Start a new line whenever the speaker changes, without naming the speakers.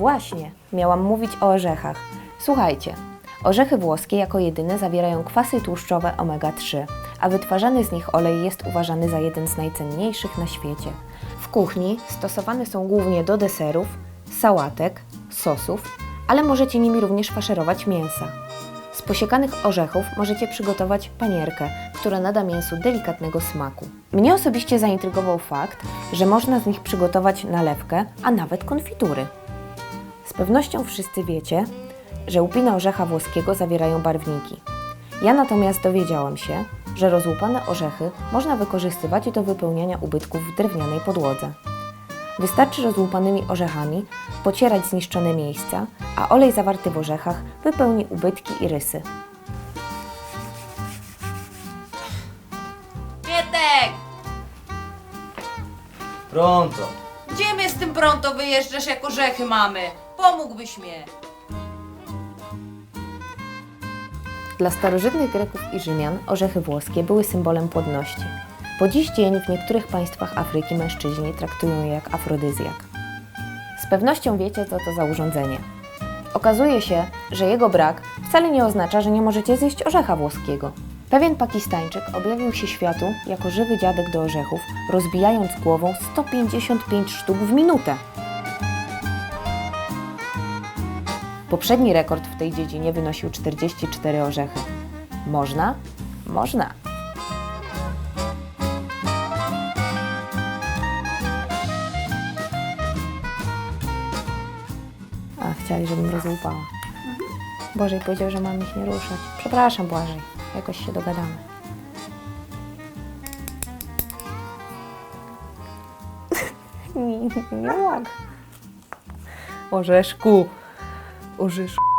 Właśnie, miałam mówić o orzechach. Słuchajcie, orzechy włoskie jako jedyne zawierają kwasy tłuszczowe omega-3, a wytwarzany z nich olej jest uważany za jeden z najcenniejszych na świecie. W kuchni stosowane są głównie do deserów, sałatek, sosów, ale możecie nimi również faszerować mięsa. Z posiekanych orzechów możecie przygotować panierkę, która nada mięsu delikatnego smaku. Mnie osobiście zaintrygował fakt, że można z nich przygotować nalewkę, a nawet konfitury. Z pewnością wszyscy wiecie, że łupiny orzecha włoskiego zawierają barwniki. Ja natomiast dowiedziałam się, że rozłupane orzechy można wykorzystywać do wypełniania ubytków w drewnianej podłodze. Wystarczy rozłupanymi orzechami pocierać zniszczone miejsca, a olej zawarty w orzechach wypełni ubytki i rysy.
Pietek!
Pronto.
Gdzie my z tym pronto wyjeżdżasz, jak orzechy mamy? Pomógłbyś mnie.
Dla starożytnych Greków i Rzymian orzechy włoskie były symbolem płodności. Po dziś dzień w niektórych państwach Afryki mężczyźni traktują je jak afrodyzjak. Z pewnością wiecie, co to za urządzenie. Okazuje się, że jego brak wcale nie oznacza, że nie możecie zjeść orzecha włoskiego. Pewien Pakistańczyk objawił się światu jako żywy dziadek do orzechów, rozbijając głową 155 sztuk w minutę. Poprzedni rekord w tej dziedzinie wynosił 44 orzechy. Można? Można. A, chcieli, żebym rozłupała. Błażej powiedział, że mam ich nie ruszać. Przepraszam, Błażej. Jakoś się dogadamy. nie, nie mogę. Orzeszku. Orzeszku.